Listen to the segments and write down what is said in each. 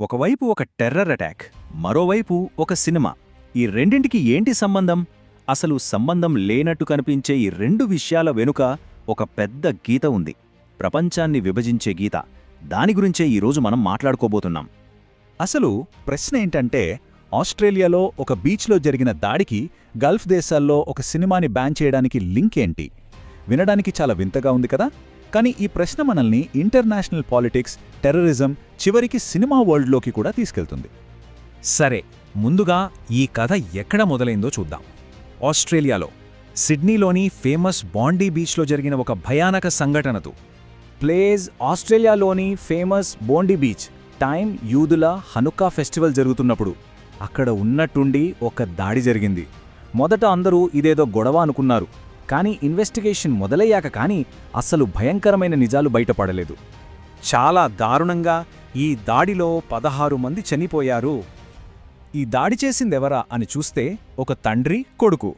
ఒకవైపు ఒక terror attack మరోవైపు ఒక సినిమా. ఈ రెండింటికి ఏంటి సంబంధం? అసలు సంబంధం లేనట్టు కనిపించే ఈ రెండు విషయాల వెనుక ఒక పెద్ద గీత ఉంది. ప్రపంచాన్ని విభజించే గీత. దాని గురించే ఈరోజు మనం మాట్లాడుకోబోతున్నాం. అసలు ప్రశ్న ఏంటంటే ఆస్ట్రేలియాలో ఒక బీచ్లో జరిగిన దాడికి గల్ఫ్ దేశాల్లో ఒక సినిమాని బ్యాన్ చేయడానికి లింక్ ఏంటి? వినడానికి చాలా వింతగా ఉంది కదా? కానీ ఈ ప్రశ్న మనల్ని ఇంటర్నేషనల్ పాలిటిక్స్ టెర్రరిజం చివరికి సినిమా వరల్డ్లోకి కూడా తీసుకెళ్తుంది. సరే ముందుగా ఈ కథ ఎక్కడ మొదలైందో చూద్దాం. ఆస్ట్రేలియాలో సిడ్నీలోని ఫేమస్ బాండీ బీచ్లో జరిగిన ఒక భయానక సంఘటనతో. ప్లేజ్ ఆస్ట్రేలియాలోని ఫేమస్ బోండీ బీచ్ టైమ్ యూదుల హనుకా ఫెస్టివల్ జరుగుతున్నప్పుడు అక్కడ ఉన్నట్టుండి ఒక దాడి జరిగింది. మొదట అందరూ ఇదేదో గొడవ అనుకున్నారు. కానీ ఇన్వెస్టిగేషన్ మొదలయ్యాక కానీ అస్సలు భయంకరమైన నిజాలు బయటపడలేదు. చాలా దారుణంగా ఈ దాడిలో పదహారు మంది చనిపోయారు. ఈ దాడి చేసిందెవరా అని చూస్తే ఒక తండ్రి కొడుకు.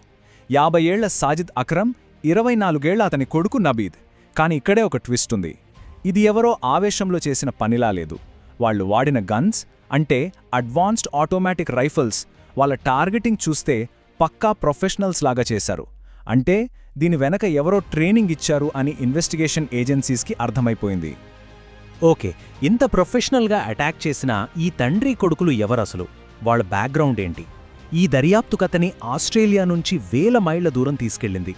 యాభై ఏళ్ళ సాజిద్ అక్రమ్ ఇరవై నాలుగేళ్ళ అతని కొడుకు నబీద్. కాని ఇక్కడే ఒక ట్విస్ట్ ఉంది. ఇది ఎవరో ఆవేశంలో చేసిన పనిలా లేదు. వాళ్ళు వాడిన గన్స్ అంటే అడ్వాన్స్డ్ ఆటోమేటిక్ రైఫల్స్. వాళ్ళ టార్గెటింగ్ చూస్తే పక్కా ప్రొఫెషనల్స్ లాగా చేశారు. అంటే దీని వెనక ఎవరో ట్రైనింగ్ ఇచ్చారు అని ఇన్వెస్టిగేషన్ ఏజెన్సీస్కి అర్థమైపోయింది. ఓకే ఇంత ప్రొఫెషనల్గా అటాక్ చేసిన ఈ తండ్రి కొడుకులు ఎవరసలు? వాళ్ళ బ్యాక్గ్రౌండ్ ఏంటి? ఈ దర్యాప్తు కథని ఆస్ట్రేలియా నుంచి వేల మైళ్ళ దూరం తీసుకెళ్ళింది.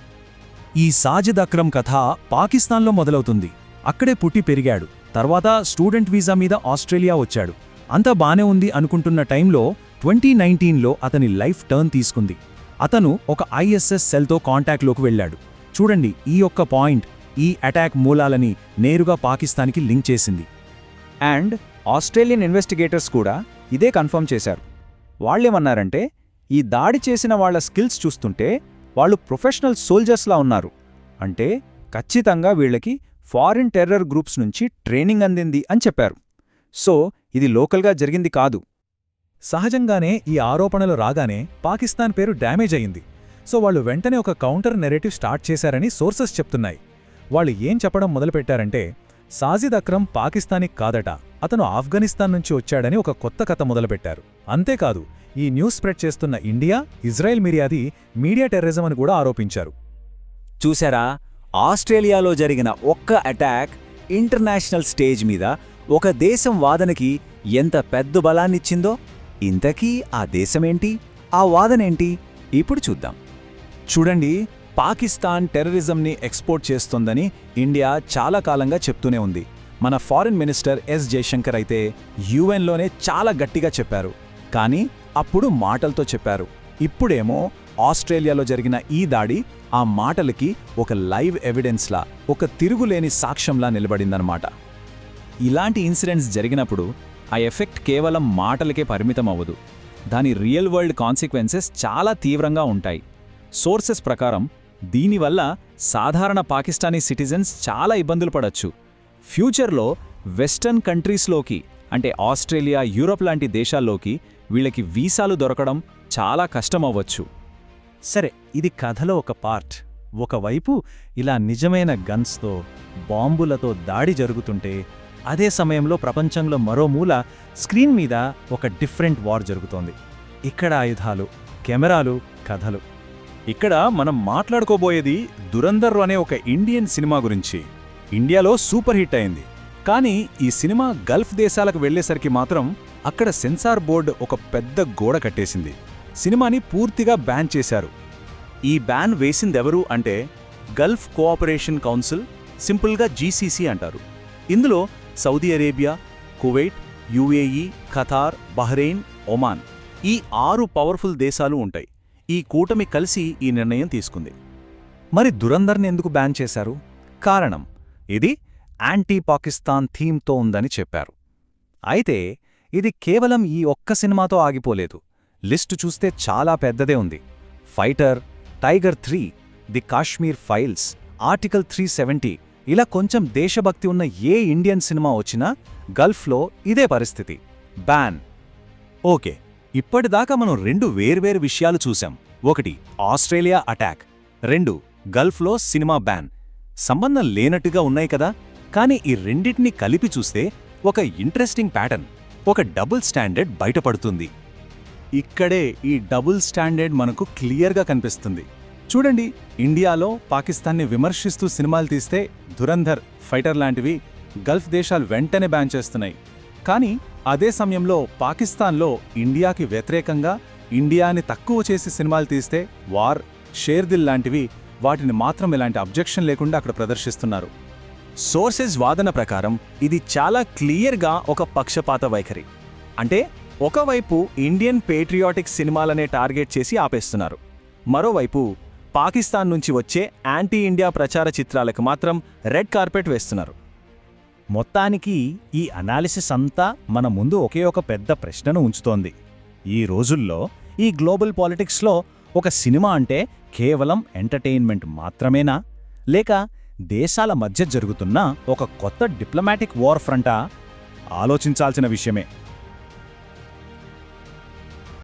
ఈ సాజిద్ అక్రమ్ కథ పాకిస్తాన్లో మొదలవుతుంది. అక్కడే పుట్టి పెరిగాడు. తర్వాత స్టూడెంట్ వీసా మీద ఆస్ట్రేలియా వచ్చాడు. అంతా బానే ఉంది అనుకుంటున్న టైంలో ట్వంటీ నైన్టీన్లో అతని లైఫ్ టర్న్ తీసుకుంది. అతను ఒక ఐఎస్ఎస్ సెల్తో కాంటాక్ట్లోకి వెళ్ళాడు. చూడండి ఈ ఒక్క పాయింట్ ఈ అటాక్ మూలాలని నేరుగా పాకిస్తాన్కి లింక్ చేసింది. అండ్ ఆస్ట్రేలియన్ ఇన్వెస్టిగేటర్స్ కూడా ఇదే కన్ఫర్మ్ చేశారు. వాళ్ళేమన్నారంటే ఈ దాడి చేసిన వాళ్ళ స్కిల్స్ చూస్తుంటే వాళ్ళు ప్రొఫెషనల్ సోల్జర్స్లా ఉన్నారు. అంటే ఖచ్చితంగా వీళ్ళకి ఫారిన్ టెర్రర్ గ్రూప్స్ నుంచి ట్రైనింగ్ అందింది అని చెప్పారు. సో ఇది లోకల్గా జరిగింది కాదు. సహజంగానే ఈ ఆరోపణలు రాగానే పాకిస్తాన్ పేరు డ్యామేజ్ అయింది. సో వాళ్ళు వెంటనే ఒక కౌంటర్ నెరేటివ్ స్టార్ట్ చేశారని సోర్సెస్ చెప్తున్నాయి. వాళ్ళు ఏం చెప్పడం మొదలుపెట్టారంటే సాజిద్ అక్రమ్ పాకిస్తానీ కాదట అతను ఆఫ్ఘనిస్తాన్ నుంచి వచ్చాడని ఒక కొత్త కథ మొదలుపెట్టారు. అంతేకాదు ఈ న్యూస్ స్ప్రెడ్ చేస్తున్న ఇండియా ఇజ్రాయెల్ మీడియాది మీడియా టెర్రరిజం అని కూడా ఆరోపించారు. చూశారా? ఆస్ట్రేలియాలో జరిగిన ఒక్క అటాక్ ఇంటర్నేషనల్ స్టేజ్ మీద ఒక దేశం వాదనకి ఎంత పెద్ద బలాన్నిచ్చిందో? ఇంతకీ ఆ దేశమేంటి? ఆ వాదనేంటి? ఇప్పుడు చూద్దాం. చూడండి పాకిస్తాన్ టెర్రరిజంని ఎక్స్పోర్ట్ చేస్తోందని ఇండియా చాలా కాలంగా చెప్తూనే ఉంది. మన ఫారిన్ మినిస్టర్ ఎస్ జయశంకర్ అయితే యుఎన్లోనే చాలా గట్టిగా చెప్పారు. కానీ అప్పుడు మాటలతో చెప్పారు. ఇప్పుడేమో ఆస్ట్రేలియాలో జరిగిన ఈ దాడి ఆ మాటలకి ఒక లైవ్ ఎవిడెన్స్లా ఒక తిరుగులేని సాక్ష్యంలా నిలబడిందనమాట ఇలాంటి ఇన్సిడెంట్స్ జరిగినప్పుడు ఆ ఎఫెక్ట్ కేవలం మాటలకే పరిమితం అవ్వదు దాని రియల్ వరల్డ్ కాన్సిక్వెన్సెస్ చాలా తీవ్రంగా ఉంటాయి. సోర్సెస్ ప్రకారం దీనివల్ల సాధారణ పాకిస్తానీ సిటిజన్స్ చాలా ఇబ్బందులు పడచ్చు. ఫ్యూచర్లో వెస్టర్న్ కంట్రీస్లోకి అంటే ఆస్ట్రేలియా యూరోప్ లాంటి దేశాల్లోకి వీళ్ళకి వీసాలు దొరకడం చాలా కష్టమవ్వచ్చు. సరే ఇది కథలో ఒక పార్ట్ ఒకవైపు ఇలా నిజమైన గన్స్తో బాంబులతో దాడి జరుగుతుంటే అదే సమయంలో ప్రపంచంలో మరో మూల స్క్రీన్ మీద ఒక డిఫరెంట్ వార్ జరుగుతోంది. ఇక్కడ ఆయుధాలు కెమెరాలు కథలు. ఇక్కడ మనం మాట్లాడుకోబోయేది దురంధర్ అనే ఒక ఇండియన్ సినిమా గురించి. ఇండియాలో సూపర్ హిట్ అయింది. కానీ ఈ సినిమా గల్ఫ్ దేశాలకు వెళ్ళేసరికి మాత్రం అక్కడ సెన్సార్ బోర్డు ఒక పెద్ద గోడ కట్టేసింది. సినిమాని పూర్తిగా బ్యాన్ చేశారు. ఈ బ్యాన్ వేసిందెవరు అంటే గల్ఫ్ కోఆపరేషన్ కౌన్సిల్ సింపుల్గా జీసీసీ అంటారు. ఇందులో Saudi Arabia Kuwait UAE Qatar Bahrain Oman ఈ ఆరు పవర్ఫుల్ దేశాలు ఉంటాయి. ఈ కూటమి కలిసి ఈ నిర్ణయం తీసుకుంది. మరి దురందర్ని ఎందుకు బ్యాన్ చేశారు? కారణం? ఇది యాంటీ పాకిస్తాన్ థీమ్తో ఉందని చెప్పారు. అయితే ఇది కేవలం ఈ ఒక్క సినిమాతో ఆగిపోలేదు. లిస్టు చూస్తే చాలా పెద్దదే ఉంది. Fighter Tiger three the Kashmir Files Article three seventy ఇలా కొంచెం దేశభక్తి ఉన్న ఏ ఇండియన్ సినిమా వచ్చినా గల్ఫ్లో ఇదే పరిస్థితి. బ్యాన్. ఓకే ఇప్పటిదాకా మనం రెండు వేర్వేరు విషయాలు చూశాం. ఒకటి ఆస్ట్రేలియా అటాక్. రెండు గల్ఫ్లో సినిమా బ్యాన్. సంబంధం లేనట్టుగా ఉన్నాయి కదా? కానీ ఈ రెండింటినీ కలిపి చూస్తే ఒక ఇంట్రెస్టింగ్ ప్యాటర్న్ ఒక డబుల్ స్టాండర్డ్ బయటపడుతుంది. ఇక్కడే ఈ డబుల్ స్టాండర్డ్ మనకు క్లియర్గా కనిపిస్తుంది. చూడండి ఇండియాలో పాకిస్తాన్ని విమర్శిస్తూ సినిమాలు తీస్తే ధురంధర్ ఫైటర్ లాంటివి గల్ఫ్ దేశాలు వెంటనే బ్యాన్ చేస్తున్నాయి. కానీ అదే సమయంలో పాకిస్తాన్లో ఇండియాకి వ్యతిరేకంగా ఇండియాని తక్కువ చేసి సినిమాలు తీస్తే వార్ షేర్దిల్ లాంటివి వాటిని మాత్రం ఎలాంటి అబ్జెక్షన్ లేకుండా అక్కడ ప్రదర్శిస్తున్నారు. సోర్సెస్ వాదన ప్రకారం ఇది చాలా క్లియర్గా ఒక పక్షపాత వైఖరి. అంటే ఒకవైపు ఇండియన్ పేట్రియాటిక్ సినిమాలనే టార్గెట్ చేసి ఆపేస్తున్నారు. మరోవైపు పాకిస్తాన్ నుంచి వచ్చే యాంటీ ఇండియా ప్రచార చిత్రాలకు మాత్రం రెడ్ కార్పెట్ వేస్తున్నారు. మొత్తానికి ఈ అనాలిసిస్ అంతా మన ముందు ఒకే ఒక పెద్ద ప్రశ్నను ఉంచుతోంది. ఈ రోజుల్లో ఈ గ్లోబల్ పాలిటిక్స్లో ఒక సినిమా అంటే కేవలం ఎంటర్టైన్మెంట్ మాత్రమేనా? లేక దేశాల మధ్య జరుగుతున్న ఒక కొత్త డిప్లొమాటిక్ వార్ ఫ్రంటా? ఆలోచించాల్సిన విషయమే.